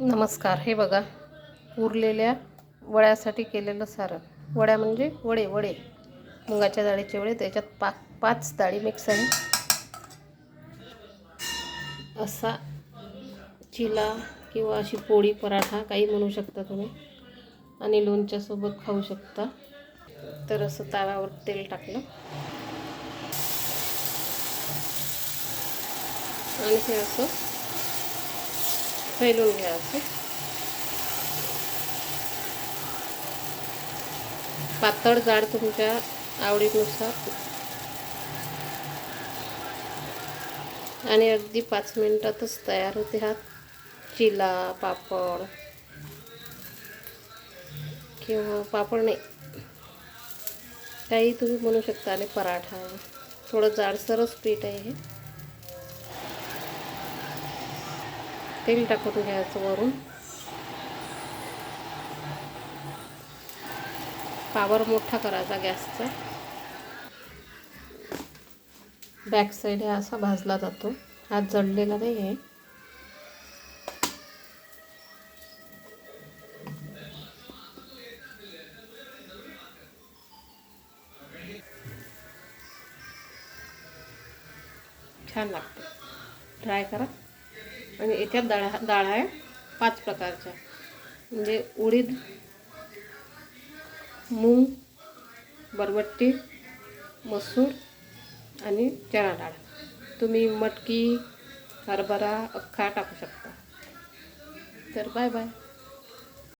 नमस्कार. हे बघा उरलेल्या वड्यासाठी केलेलं सारण. वड्या म्हणजे वडे वडे. मुगाच्या डाळीचे वडे त्याच्यात पा पाच डाळी मिक्स आहे. असा चिला किंवा अशी पोळी पराठा काही म्हणू शकता तुम्ही. आणि लोणच्यासोबत खाऊ शकता. तर असं ताव्यावर तेल टाकलं. आणि हे असं फैलून घ्यायचं पातळ जाड तुमच्या आवडीनुसार. आणि अगदी पाच मिनिटातच तयार होते हा चिला पापड. किंवा पापड नाही. काही तुम्ही म्हणू शकता आणि पराठा. थोडं जाडसरच पीठ आहे हे. तेल टाकून घ्यायचं वरून. पावर मोठा करायचा गॅसचा. बॅक साईड हा असा भाजला जातो. हा जळलेला नाही आहे छान लागतं. ट्राय करा. आणि याच्यात डाळ डाळ आहे पाच प्रकारच्या. म्हणजे उडीद मूग बरबट्टी मसूर आणि चणा डाळ. तुम्ही मटकी हरभरा अख्खा टाकू शकता. तर बाय बाय.